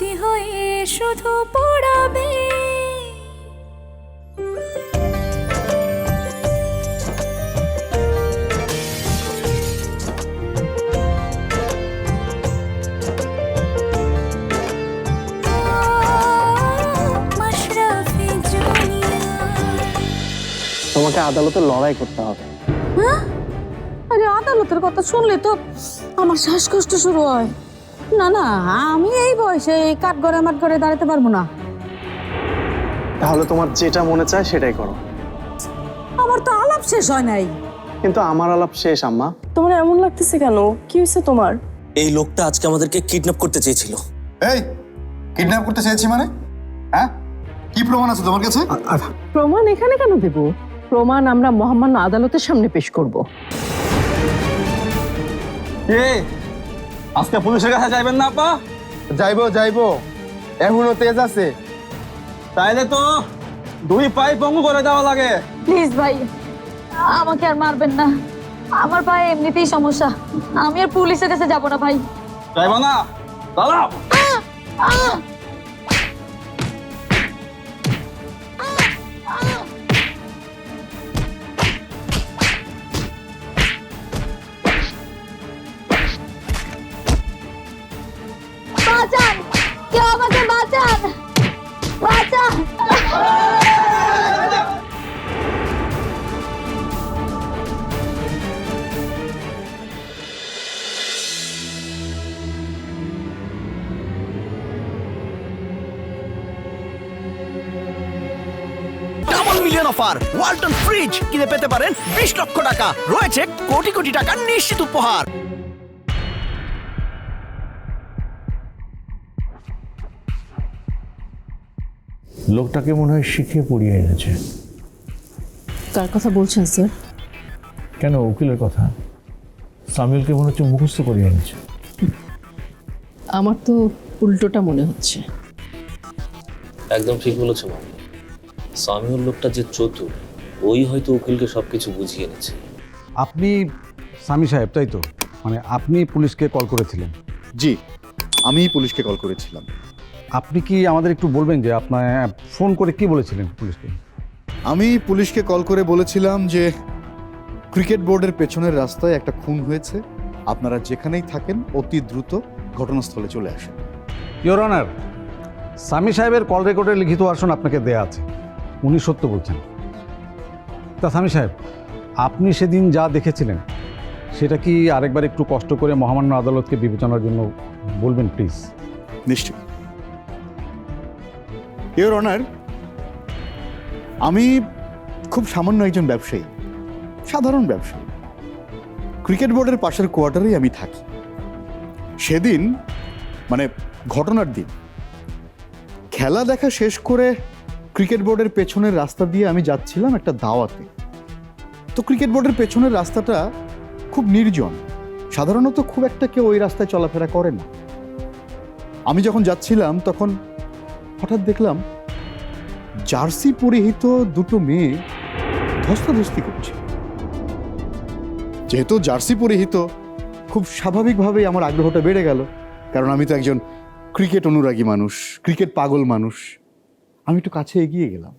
স্মৃতি হয়ে শুধু পড়াবে। তোমাকে আদালতে লড়াই করতে হবে। আরে আদালতের কথা শুনলে তো আমার শ্বাসকষ্ট শুরু হয়। না না আমি এই বয়সে এই কাঠ ঘরে মাঠ ঘরে দাঁড়াতে পারব না। তাহলে তোমার যেটা মনে চায় সেটাই করো। আমার তো আলাপ শেষ হয় নাই। কিন্তু আমার আলাপ শেষ আম্মা। তোমার এমন লাগতেছে কেন? কি হয়েছে তোমার? এই লোকটা আজকে আমাদেরকে কিডন্যাপ করতে চেয়েছিল। এই কিডন্যাপ করতে চেয়েছি মানে? হ্যাঁ? কি প্রমাণ আছে তোমার কাছে? প্রমাণ এখানে কেন দেব? প্রমাণ আমরা মহামান্য আদালতের সামনে পেশ করব। এ আজকে পুলিশের কাছে যাইবেন না আপা? যাইবো যাইবো। এখনও তেজ আছে। তাইলে তো দুই পাই পঙ্গু করে দেওয়া লাগে। প্লিজ ভাই আমাকে আর মারবেন না। আমার পায়ে এমনিতেই সমস্যা। আমি আর পুলিশের কাছে যাব না ভাই। যাইব না। দাঁড়াও। অফার ওয়ালটন ফ্রিজ কিনে পেতে পারেন বিশ লক্ষ টাকা। রয়েছে কোটি কোটি টাকার নিশ্চিত উপহার। লোকটাকে মনে হয় শিখিয়ে পড়িয়ে এনেছে। কার কথা বলছেন স্যার? কেন? উকিলের কথা। সামিলকে মনে হচ্ছে মুখস্থ করিয়ে এনেছে। আমার তো উল্টোটা মনে হচ্ছে। একদম ঠিক বলেছ মা সামিউল লোকটা যে চতুর ওই হয়তো উকিলকে সবকিছু বুঝিয়ে এনেছে। আপনি স্বামী সাহেব তাই তো? মানে আপনি পুলিশকে কল করেছিলেন? জি আমি পুলিশকে কল করেছিলাম। আপনি কি আমাদের একটু বলবেন যে আপনার ফোন করে কি বলেছিলেন পুলিশকে? আমি পুলিশকে কল করে বলেছিলাম যে ক্রিকেট বোর্ডের পেছনের রাস্তায় একটা খুন হয়েছে। আপনারা যেখানেই থাকেন অতি দ্রুত ঘটনাস্থলে চলে আসেন। ইয়োর অনার স্বামী সাহেবের কল রেকর্ডে লিখিত আসন আপনাকে দেয়া আছে। উনি সত্য বলছেন। তা স্বামী সাহেব, আপনি সেদিন যা দেখেছিলেন, সেটা কি আরেকবার একটু কষ্ট করে মহামান্য আদালতকে বিবেচনার জন্য বলবেন, প্লিজ? নিশ্চয়। ইওর অনার আমি খুব সামান্য একজন ব্যবসায়ী, সাধারণ ব্যবসায়ী। ক্রিকেট বোর্ডের পাশের কোয়ার্টারেই আমি থাকি। সেদিন মানে ঘটনার দিন, খেলা দেখা শেষ করে ক্রিকেট বোর্ডের পেছনের রাস্তা দিয়ে আমি যাচ্ছিলাম একটা দাওয়াতে। তো ক্রিকেট বোর্ডের পেছনের রাস্তাটা খুব নির্জন। সাধারণত খুব একটা কেউ ওই রাস্তায় চলাফেরা করে না। আমি যখন যাচ্ছিলাম, তখন হঠাৎ দেখলাম জার্সি পরিহিত দুটো মেয়ে ধস্তাধস্তি করছে। যেহেতু জার্সি পরিহিত, খুব স্বাভাবিকভাবেই আমার আগ্রহটা বেড়ে গেল। কারণ আমি তো একজন ক্রিকেট অনুরাগী মানুষ, ক্রিকেট পাগল মানুষ। আমি একটু কাছে এগিয়ে গেলাম।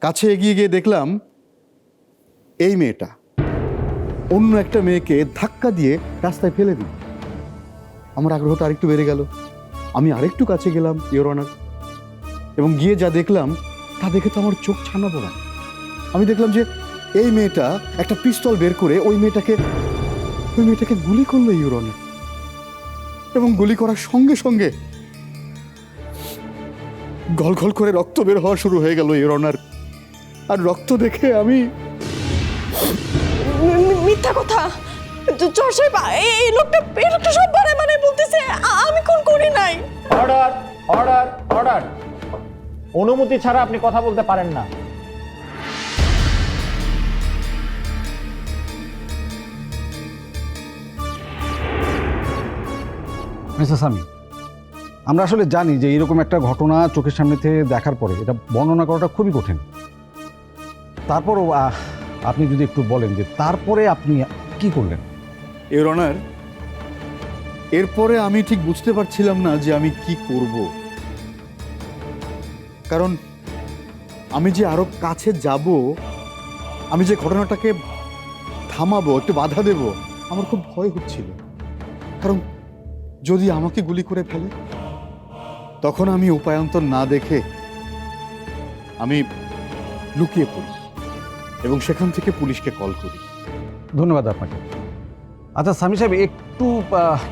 কাছে এগিয়ে গিয়ে দেখলাম এই মেয়েটা। অন্য একটা মেয়েকে ধাক্কা দিয়ে রাস্তায় ফেলে দিল। আমার আগ্রহটা আরেকটু বেড়ে গেল। আমি আরেকটু কাছে গেলাম ইয়োর অনার এবং গিয়ে যা দেখলাম, তা দেখে তো আমার চোখ ছানা পড়া। আমি দেখলাম যে এই মেয়েটা একটা পিস্তল বের করে ওই মেয়েটাকে ওই মেয়েটাকে গুলি করল ইয়োর অনার এবং গুলি করার সঙ্গে সঙ্গে গল গল করে রক্ত বের হওয়া শুরু হয়ে গেল অনার আর রক্ত দেখে আমি মিথ্যা কথা। চর সাহেব এই লোকটা এই লোকটা সব বারে মানে বলতেছে আমি কোন করি নাই। Order order order. অনুমতি ছাড়া আপনি কথা বলতে পারেন না। মিস্টার স্বামী আমরা আসলে জানি যে এরকম একটা ঘটনা চোখের সামনে থেকে দেখার পরে এটা বর্ণনা করাটা খুবই কঠিন। তারপরও আহ, আপনি যদি একটু বলেন যে তারপরে আপনি কি করলেন? ইয়োর অনার এরপরে আমি ঠিক বুঝতে পারছিলাম না যে আমি কি করব। কারণ আমি যে আরও কাছে যাব আমি যে ঘটনাটাকে থামাবো একটু বাধা দেব আমার খুব ভয় হচ্ছিল। কারণ যদি আমাকে গুলি করে ফেলে তখন আমি উপায়ন্তর না দেখে আমি লুকিয়ে পড়ি এবং সেখান থেকে পুলিশকে কল করি। ধন্যবাদ আপনাকে। আচ্ছা স্বামী সাহেব একটু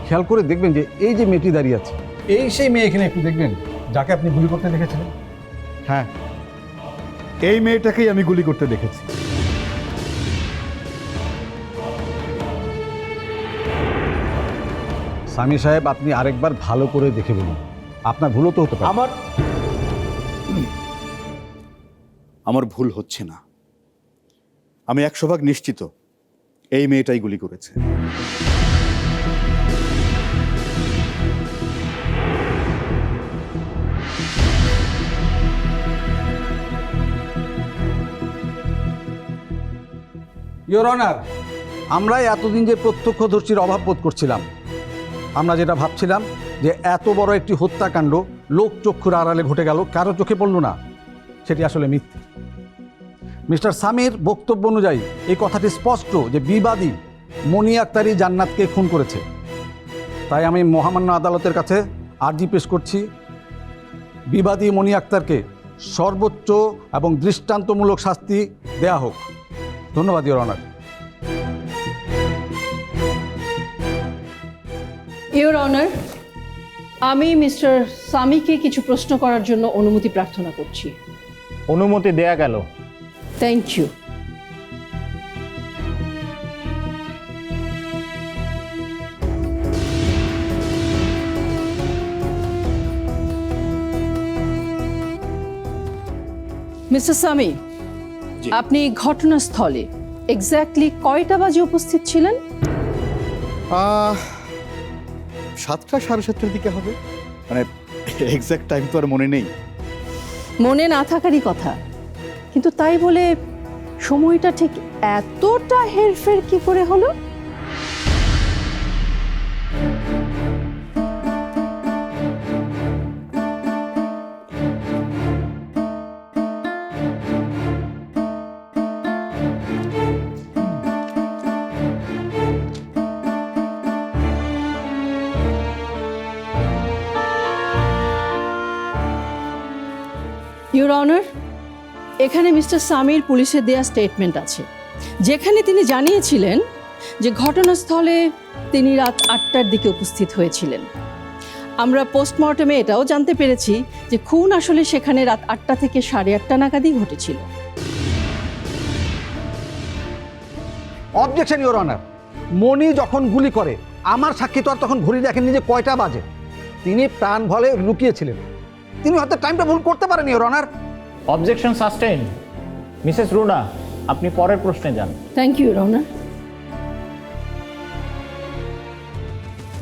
খেয়াল করে দেখবেন যে এই যে মেয়েটি দাঁড়িয়ে আছে এই সেই মেয়ে এখানে একটু দেখবেন যাকে আপনি গুলি করতে দেখেছিলেন হ্যাঁ এই মেয়েটাকেই আমি গুলি করতে দেখেছি। স্বামী সাহেব আপনি আরেকবার ভালো করে দেখে বলুন। আপনার ভুলও তো হতে পারে। আমার আমার ভুল হচ্ছে না। আমি একশো ভাগ নিশ্চিত এই মেয়েটাই গুলি করেছে। ইয়োর অনার আমরাই এতদিন যে প্রত্যক্ষদর্শীর অভাব বোধ করছিলাম। আমরা যেটা ভাবছিলাম যে এত বড় একটি হত্যাকাণ্ড লোক চক্ষুর আড়ালে ঘটে গেল, কারও চোখে পড়ল না। সেটি আসলে মিথ্যে। মিস্টার সামির বক্তব্য অনুযায়ী এই কথাটি স্পষ্ট যে বিবাদী মনি আক্তারি জান্নাতকে খুন করেছে। তাই আমি মহামান্য আদালতের কাছে আর্জি পেশ করছি, বিবাদী মনি আক্তারকে সর্বোচ্চ এবং দৃষ্টান্তমূলক শাস্তি দেয়া হোক। ধন্যবাদ ইয়োর অনার ইওর অনার আমি মিস্টার সামিকে কিছু প্রশ্ন করার জন্য অনুমতি প্রার্থনা করছি। অনুমতি দেয়া গেল। থ্যাংক ইউ মিস্টার সামি আপনি ঘটনাস্থলে এক্স্যাক্টলি কয়টা বাজে উপস্থিত ছিলেন? আহ, সাতটা সাড়ে সাতটার দিকে হবে? মানে এক্স্যাক্ট টাইম তো আর মনে নেই। মনে না থাকারই কথা। কিন্তু তাই বলে সময়টা ঠিক এতটা হেরফের কি করে হলো? এখানে মিস্টার সামির পুলিশের দেয়া স্টেটমেন্ট আছে। যেখানে তিনি জানিয়েছিলেন যে ঘটনাস্থলে তিনি রাত আটটার দিকে উপস্থিত হয়েছিলেন। আমরা পোস্টমর্টমে এটাও জানতে পেরেছি যে খুন আসলে সেখানে রাত আটটা থেকে সাড়ে আটটা নাগাদই ঘটেছিল। অবজেকশন ইওর অনার মনি যখন গুলি করে, আমার সাক্ষী তো আর তখন ঘড়ি দেখেননি যে কয়টা বাজে। তিনি প্রাণ ভলে লুকিয়েছিলেন। তিনি হয়তো টাইমটা ভুল করতে পারেন your honour objection sustain Mrs Runa আপনি পরের প্রশ্নে যান। থ্যাংক ইউ রওনা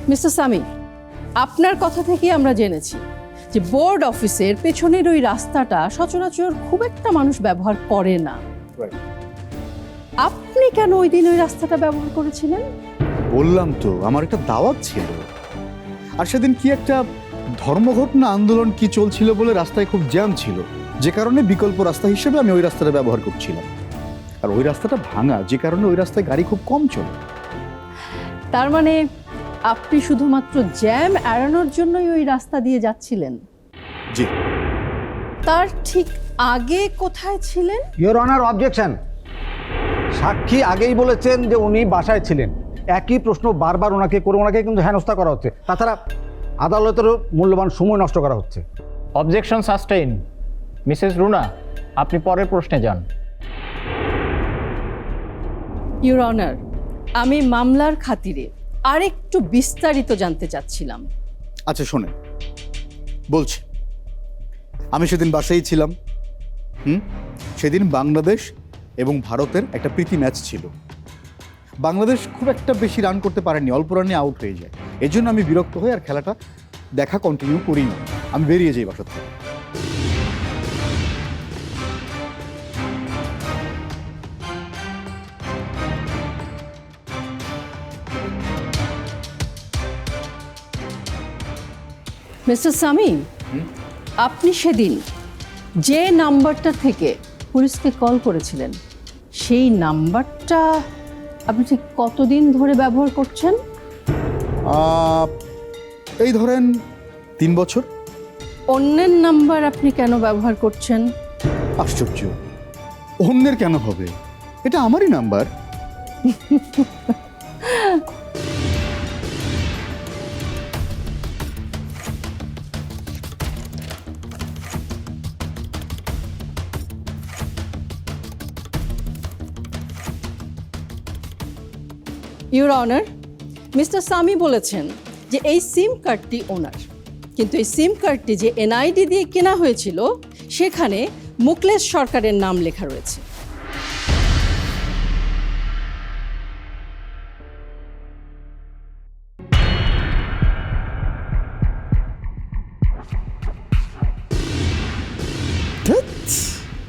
মিস্টার সামি আপনার কথা থেকে আমরা জেনেছি যে বোর্ড অফিসের পেছনের ওই রাস্তাটা সচরাচর খুব একটা মানুষ ব্যবহার করে না। আপনি কেন ওই দিন ওই রাস্তাটা ব্যবহার করেছিলেন? বললাম তো আমার একটা দাওয়াত ছিল। আর সেদিন কি একটা ধর্মঘট না আন্দোলন কি চলছিল বলে রাস্তায় খুব জ্যাম ছিল। যে কারণে বিকল্প রাস্তা হিসেবে আমি ওই রাস্তাটা ব্যবহার করছিলাম। আর ওই রাস্তাটা ভাঙা যে কারণে ওই রাস্তায় গাড়ি খুব কম চলে। তার মানে আপনি শুধুমাত্র জ্যাম এড়ানোর জন্যই ওই রাস্তা দিয়ে যাচ্ছিলেন? জি। তার ঠিক আগে কোথায় ছিলেন? ইওর অনার অবজেকশন সাক্ষী আগেই বলেছেন যে উনি বাসায় ছিলেন। একই প্রশ্ন বারবার ওনাকে করে ওনাকে কিন্তু হেনস্থা করা হচ্ছে। তাছাড়া আদালতেরও মূল্যবান সময় নষ্ট করা হচ্ছে। অবজেকশন সাস্টেইন মিসেস রুনা আপনি পরের প্রশ্নে যান। ইউর অনার আমি মামলার খাতিরে আরেকটু বিস্তারিত জানতে চাচ্ছিলাম। আচ্ছা শোনেন। বলছি আমি সেদিন বাসায় ছিলাম হুম? সেদিন বাংলাদেশ এবং ভারতের একটা প্রীতি ম্যাচ ছিল। বাংলাদেশ খুব একটা বেশি রান করতে পারেনি অল্প রানে আউট হয়ে যায়। এই জন্য আমি বিরক্ত হয়ে আর খেলাটা দেখা কন্টিনিউ করি না আমি বেরিয়ে যাই বাসা থেকে। মিস্টার সামি আপনি সেদিন যে নাম্বারটা থেকে পুলিশকে কল করেছিলেন সেই নাম্বারটা আপনি ঠিক কতদিন ধরে ব্যবহার করছেন? এই ধরেন তিন বছর। অন্যের নাম্বার আপনি কেন ব্যবহার করছেন? আশ্চর্য। অন্যের কেন হবে? এটা আমারই number. Your honour Mr Sami বলেছেন যে এই সিম কার্ডটি ওনার কিন্তু এই সিম কার্ডটি যে এনআইডি দিয়ে কেনা হয়েছিল, সেখানে মুকলেশ সরকারের নাম লেখা রয়েছে।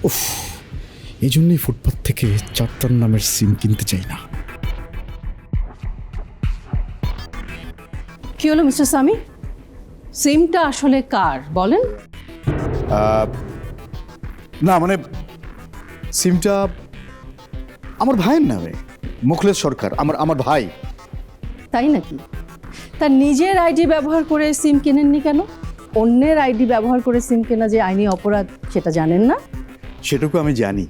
উফ এই জন্যই ফুটপাথ থেকে চারটার নামের সিম কিনতে চাই না। কি হলো মিস্টার সামি? সিমটা আসলে কার বলেন। না মানে সিমটা আমার ভাইয়ের নামে মুখলেশ সরকার আমার আমার ভাই। তাই নাকি? তার নিজের আইডি ব্যবহার করে সিম কেনেননি কেন? অন্যের আইডি ব্যবহার করে সিম কেনা যে আইনি অপরাধ সেটা জানেন না? সেটুকু আমি জানি।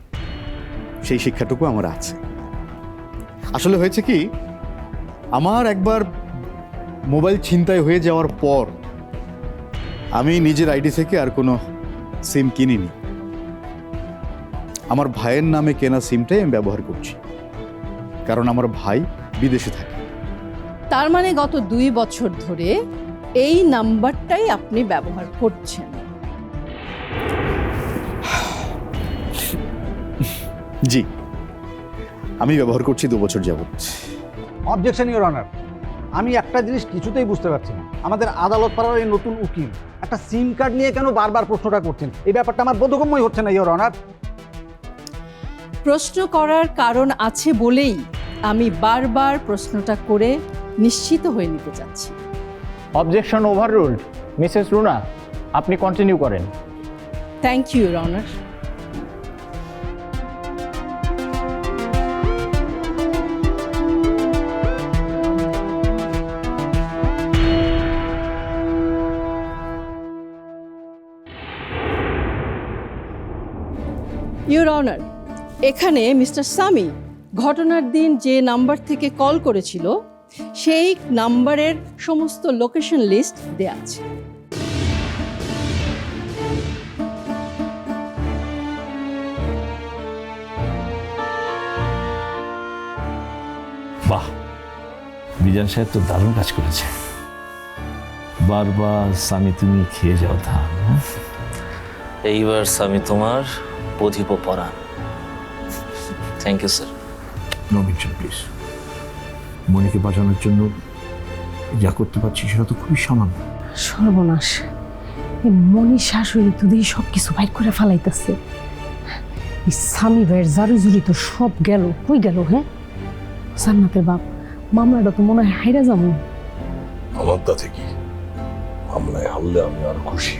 সেই শিক্ষাটুকু আমার আছে। আসলে হয়েছে কি আমার একবার মোবাইল ছিনতাই হয়ে যাওয়ার পর আমি নিজের আইডি থেকে আর কোনো সিম কিনিনি। আমার ভাইয়ের নামে কেনা সিমটাই আমি ব্যবহার করছি। কারণ আমার ভাই বিদেশে থাকে। তার মানে গত দুই বছর ধরে এই নাম্বারটাই আপনি ব্যবহার করছেন। জি। আমি ব্যবহার করছি দু বছর যাবত অবজেকশন ইউর অনার আমি একটা জিনিস কিছুতেই বুঝতে পারছি না। আমাদের আদালত পাড়ার এই নতুন উকিল একটা সিম কার্ড নিয়ে কেন বারবার প্রশ্নটা করছেন? এই ব্যাপারটা আমার বোধগম্যই হচ্ছে না ইউর অনার প্রশ্ন করার কারণ আছে বলেই আমি বারবার প্রশ্নটা করে নিশ্চিত হয়ে নিতে চাচ্ছি। অবজেকশন ওভাররুলড মিসেস রুনা আপনি কন্টিনিউ করেন। Thank you your honour your honour এখানে মিস্টার সামি ঘটনার দিন যে নাম্বার থেকে কল করেছিল সেই নাম্বারের সমস্ত লোকেশন লিস্ট দেয়া আছে বাহ বিজান সাহেব তো দারুণ কাজ করেছে বারবার স্বামী তুমি খেয়ে যাও ধান হ্যাঁ? এইবার স্বামী তোমার অধিপ পরাণ thank you sir no mention please মনিকে বাঁচানোর জন্য যা করতে পারছি সেটা তো খুবই সামান্য। সর্বনাশ। এই মনি শাশুড়ি তো দিয়ে সব কিছু বাইর করে ফেলাইতেছে। এই স্বামী ভাইয়ের জারু জুড়ি তো সব গেল। কই গেল হ্যাঁ? জান্নাতের বাপ মামলাটা তো মনে হয় হাইরা যাব। আমার তাতে কি মামলায় হারলে আমি আর খুশি।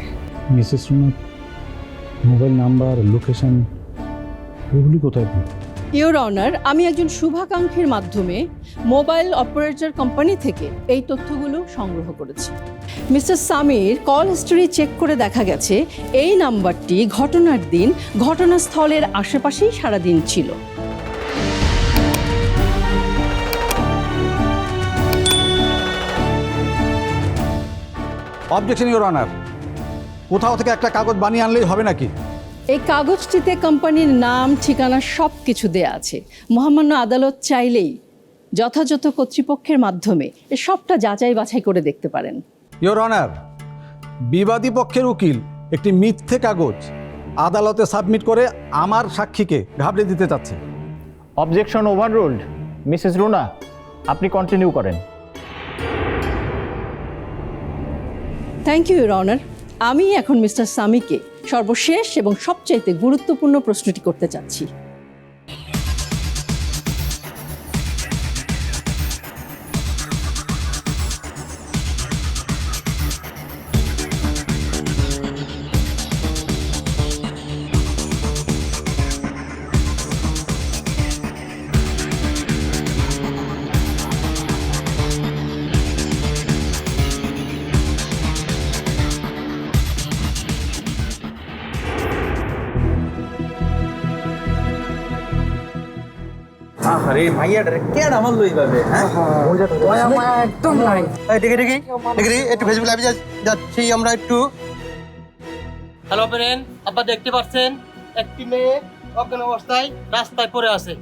Mrs Runa mobile number location এগুলি কোথায় পেলেন? ইউর অনার আমি একজন শুভাকাঙ্ক্ষীর মাধ্যমে মোবাইল অপারেটর কোম্পানি থেকে এই তথ্যগুলো সংগ্রহ করেছি। মিস্টার সামির কল হিস্টোরি চেক করে দেখা গেছে এই নাম্বারটি ঘটনার দিন ঘটনাস্থলের আশেপাশেই সারাদিন ছিল। অবজেকশন ইউর অনার কোথাও থেকে একটা কাগজ বানিয়ে আনলেই হবে নাকি? এই কাগজটিতে কোম্পানির নাম ঠিকানা সব কিছু দেয়া আছে। মহামান্য আদালত চাইলেই যথাযথ কর্তৃপক্ষের মাধ্যমে এ সবটা যাচাই বাছাই করে দেখতে পারেন। ইওর অনার বিবাদী পক্ষের উকিল একটি মিথ্যে কাগজ আদালতে সাবমিট করে আমার সাক্ষীকে ঘাবড়ে দিতে চাচ্ছে। অবজেকশন ওভাররুলড মিসেস রুনা আপনি কন্টিনিউ করেন। থ্যাংক ইউ ইউর অনার আমি এখন মিস্টার সামিকে সর্বশেষ এবং সবচাইতে গুরুত্বপূর্ণ প্রশ্নটি করতে চাচ্ছি। আরে ভাইয়াটারে কেন আমার লই পাবে হ্যাঁ একদম নাই। দেখে দেখি দেখি একটু ফেসবুক লাইভে যাচ্ছি আমরা একটু। হ্যালো পেরেন আব্বা দেখতে পাচ্ছেন? একটি মেয়ে অজ্ঞান অবস্থায় রাস্তায় পড়ে আছে।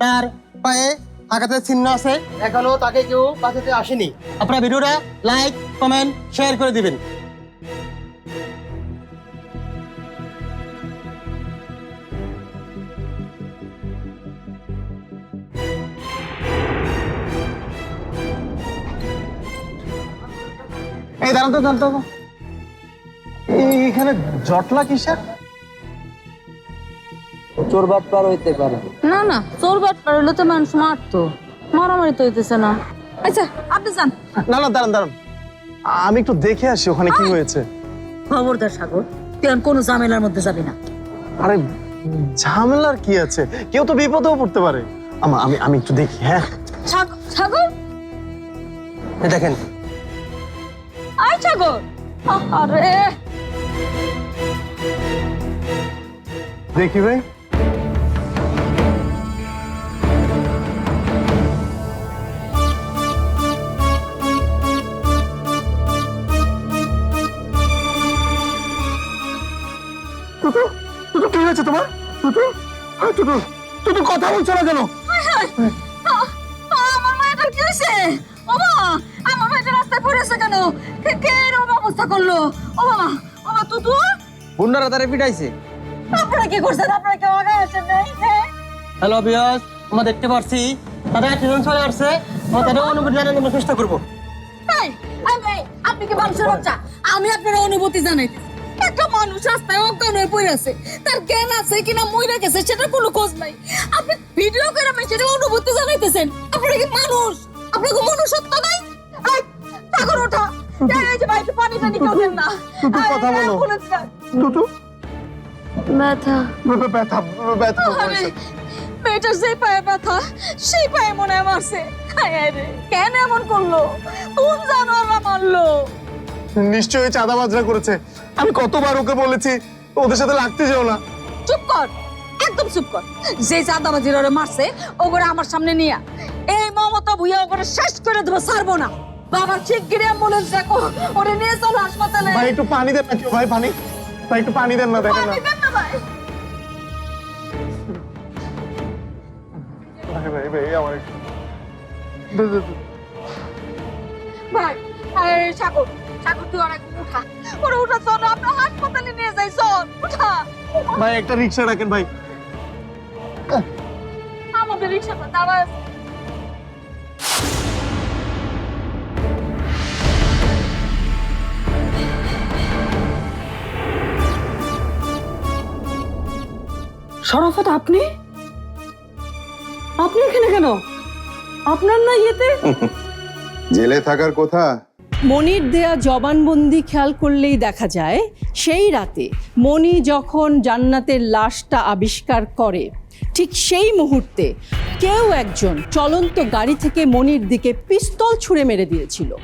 তার পায়ে আঘাতের চিহ্ন আছে। এখনও তাকে কেউ বাঁচাতে আসেনি। আপনারা ভিডিওটা লাইক কমেন্ট শেয়ার করে দিবেন। এই দাঁড়ান তো দাঁড়ান তো। এখানে জটলা কিসের? চোর বাট পার হইতে পারে। না না চোর বাট পার হলে তো মানুষ মারতো। মারামারি তো হইতেছে না। আচ্ছা আপনি যান। না না দাঁড়ান দাঁড়ান। আমি একটু দেখে আসি ওখানে কি হয়েছে। খবরদার সাগর তুই কোনো ঝামেলার মধ্যে যাবি না। আরে ঝামেলার কি আছে? কেউ তো বিপদেও পড়তে পারে। আমা আমি আমি একটু দেখি হ্যাঁ। সাগ- সাগর? দেখেন আয় সাগর আরে দেখি ভাই টুটু টুটু কি হয়েছে তোমার টুটু হ্যাঁ টুটু টুটু কথা বলছো না কেন আমার মায়ের কি হয়েছে ও মা আমার মায়ের কেন? কে এরকম অবস্থা করল? ও মামা ও মা তুই গুন্ডারা তারে পিটাইছে। আপনারা কি করছেন? আপনারা কেউ আসেন নাই হ্যাঁ হ্যালো বিয়স আমরা দেখতে পারছি। তাদের একজন চলে আসছে। আমরা তাদের অনুভূতি জানানোর চেষ্টা করব। আপনি কি মানুষের বাচ্চা আমি আপনার অনুভূতি জানাই একটা মানুষ রাস্তায় অজ্ঞান হয়ে পড়ে আছে। তার জ্ঞান আছে কিনা মইরা গেছে সেটা কোনো খোঁজ নাই। আপনি ভিডিও করে আমি সেটা অনুভূতি জানাইতেছেন। আপনারা কি মানুষ? আপনার কি মনুষ্যত্ব নাই? টুটু, কথা বলো। টুটু? ব্যথা। ব্যথা ব্যথা মেয়েটার যে পায়ে ব্যথা সেই পায়ে মনে হয় মারছে। রে কেন এমন করল? কোন জানোয়াররা মারলো? নিশ্চয়ই চাঁদাবাজরা করেছে। আমি কতবার ওকে বলেছি ওদের সাথে লাগতে যেও না। চুপ কর একদম চুপ কর। যে চাঁদাবাজির ওরে মারছে ওগরে আমার সামনে নিয়ে। এই মমতা ভুইয়া ওগরে শেষ করে দেবো ছাড়বো না। বাবা গিরে অ্যাম্বুলেন্স দেখো। ওরে নিয়ে চলো হাসপাতালে। ভাই একটু পানি দেন না কেউ ভাই পানি। ভাই একটু পানি দেন না দেখেন না। পানি দেন না ভাই। ভাই ভাই ভাই আমার একটু। দে, দে, দে। ভাই এই সাগর সাগর তুই অনেক উঠা। ওরে উঠা চল আমরা হাসপাতালে নিয়ে যাই চল উঠা। ভাই একটা রিক্সা রাখেন ভাই। আমাদের রিক্সাটা দাঁড়ায় শরাফত আপনি? আপনি এখানে কেন? আপনার না ইয়েতে? জেলে থাকার কথা? মনির দেয়া জবানবন্দি খেয়াল করলেই দেখা যায় সেই রাতে মনি যখন জান্নাতের লাশটা আবিষ্কার করে ঠিক সেই মুহূর্তে কেউ একজন চলন্ত গাড়ি থেকে মনির দিকে পিস্তল ছুঁড়ে মেরে দিয়েছিল।